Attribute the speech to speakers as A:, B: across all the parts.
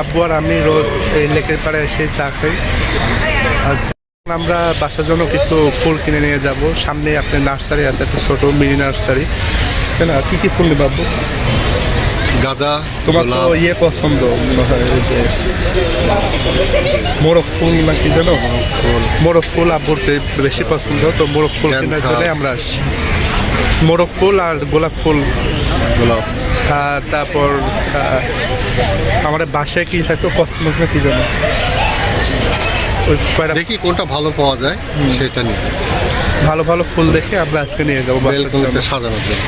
A: আব্বু আর আমি রোজ এই লেকের পাড়ে এসে চা খাই। আচ্ছা আমরা বাসার জন্য কিছু ফুল কিনে নিয়ে যাব। সামনে আপনার নার্সারি আছে একটা ছোট মিনি নার্সারি। তাই না? কী কী ফুল নেব আব্বু?
B: গাঁদা
A: তোমার তো ইয়ে পছন্দ মোরগ ফুল না কি জানো মোরগ ফুল। আব্বুর বেশি পছন্দ তো মোরগ ফুল কেনার জন্য আমরা আসছি। মোরগ ফুল আর গোলাপ ফুল।
B: গোলাপ।
A: তারপর আহ, আমাদের বাসায় কি থাকতো কসমস না কি জানো
B: দেখি কোনটা ভালো পাওয়া যায় সেটা নিয়ে।
A: ভালো ভালো ফুল দেখে আমরা আজকে নিয়ে যাব
B: বেলকনিতে সাজানোর জন্য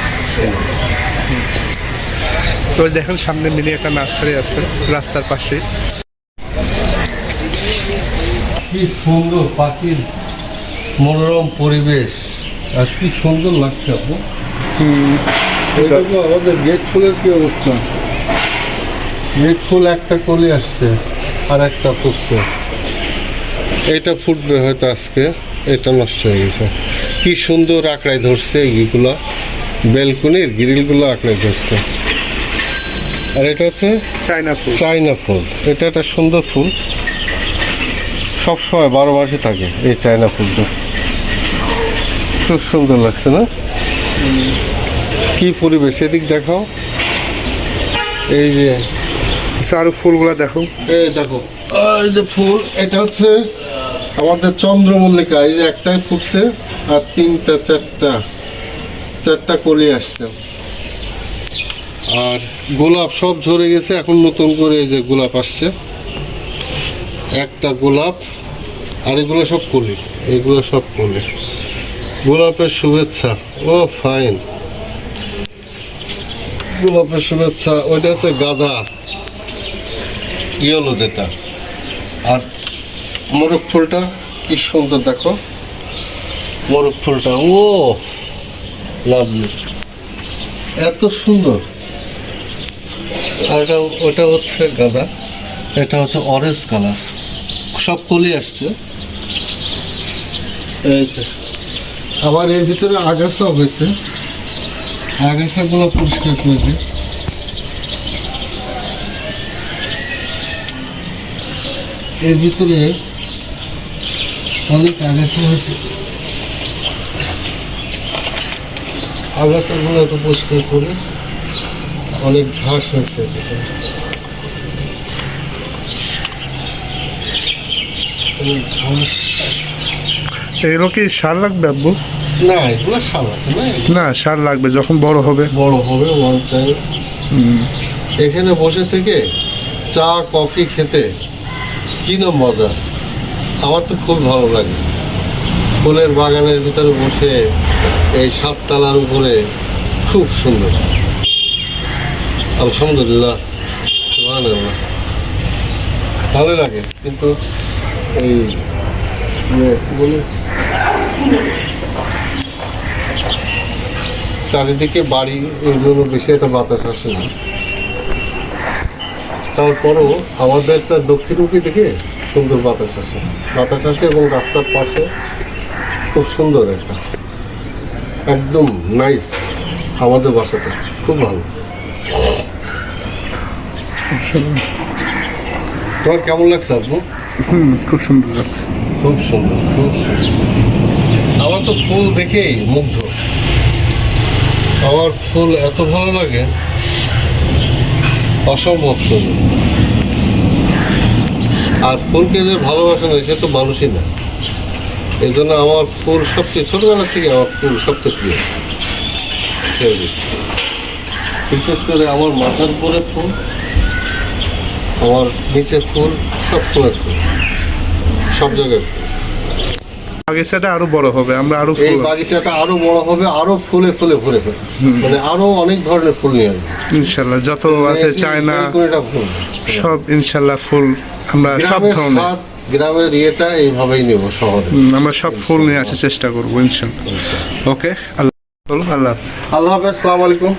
A: তো দেখেন সামনে মিনি একটা নার্সারি আছে রাস্তার পাশে
B: কি সুন্দর পাখির মনোরম পরিবেশ আর কি সুন্দর লাগছে আপু। এই দেখো আমাদের গেট ফুলের কি অবস্থা? গেট ফুল একটা কলি আসছে আর একটা ফুটছে। এটা ফুটবে হয়তো আজকে এটা নষ্ট হয়ে গেছে। কি সুন্দর আঁকড়ায় ধরছে এইগুলো বেলকনির গ্রিলগুলো আঁকড়ায় ধরছে। আর এটা হচ্ছে
A: চায়না ফুল।
B: চাইনা ফুল। এটা একটা সুন্দর ফুল। সব সময় বারো মাসে থাকে এই চায়না ফুলটা। খুব সুন্দর লাগছে না? কি পরিবেশ? এদিক দেখাও। এই যে
A: আরও ফুলগুলো দেখো।
B: এই দেখো, এই যে ফুল, এটা হচ্ছে আমাদের চন্দ্রমল্লিকা, এই যে একটাই ফুটছে আর তিনটা, চারটা চারটা কলি আসছে। আর গোলাপ সব ঝরে গেছে, এখন নতুন করে এই যে গোলাপ আসছে। একটা গোলাপ, আর এগুলো সব কলি, এগুলো সব কলি। গোলাপের শুভেচ্ছা। Oh, fine. গোলাপের শুভেচ্ছা, ওইটা হচ্ছে গাঁদা। ইয়েলো যেটা। আর মোরগ ফুলটা, কি সুন্দর দেখো। মোরগ ফুলটা, ও লাভলি এত সুন্দর। আর এটা, ওটা হচ্ছে গাঁদা। এটা হচ্ছে অরেঞ্জ কালার সব কলি আসছে। এই যে। আবার এর ভিতরে আগাছা হয়েছে। আগাছাগুলো পরিষ্কার করে দিই। এর ভিতরে অনেক আগাছা হয়েছে আগাছাগুলো একটু পরিষ্কার করে অনেক ঘাস হয়েছে। ঘাস।
A: এগুলো কি সার লাগবে আব্বু?
B: না এগুলো সাবান না?
A: না সার লাগবে যখন বড় হবে।
B: বড় হবে ওয়ান টাইম এখানে বসে থেকে চা কফি খেতে কি না মজা? আমার তো খুব ভালো লাগে। ফুলের বাগানের ভিতরে বসে এই সাততলার উপরে খুব সুন্দর। আলহামদুলিল্লাহ ভালো লাগে কিন্তু এই ইয়ে, বলে? চারিদিকে বাড়ি এই জন্য বেশি একটা বাতাস আসে না। তারপরও আমাদের একটা দক্ষিণমুখী দিকে সুন্দর বাতাস আসে। বাতাস আসে এবং রাস্তার পাশে খুব সুন্দর একটা একদম নাইস আমাদের বাসাটা খুব ভালো। তোমার কেমন লাগছে আপু
A: হুম খুব সুন্দর লাগছে।
B: খুব সুন্দর খুব সুন্দর। আমার তো ফুল দেখেই মুগ্ধ। আমার ফুল এত ভালো লাগে? অসম্ভব সুন্দর আর ফুলকে যে ভালোবাসে সে তো মানুষই না। এই জন্য আমার ফুল সবচেয়ে, ছোটবেলা থেকে আমার ফুল সবচেয়ে প্রিয়। বিশেষ করে আমার মাথার উপরে ফুল, আমার নিচে ফুল, সব ফুলের ফুল, সব জায়গায় ফুল।
A: বাগিচাটা আরও বড় হবে আমরা আরও
B: এই বাগিচাটা আরও বড় হবে আরও ফুলে ফুলে ভরে মানে আরও অনেক ধরনের ফুল নিয়ে আসবে।
A: ইনশাল্লাহ যত আছে চায়না সব ইনশাল্লাহ ফুল আমরা সব ধরনের।
B: গ্রামের ইয়েটা এইভাবেই নেব শহরে।
A: আমরা সব ফুল নিয়ে আসার চেষ্টা করব ইনশাল্লাহ। ওকে আল্লাহ আল্লাহ।
B: আল্লাহ হাফেজ সালাম আলাইকুম।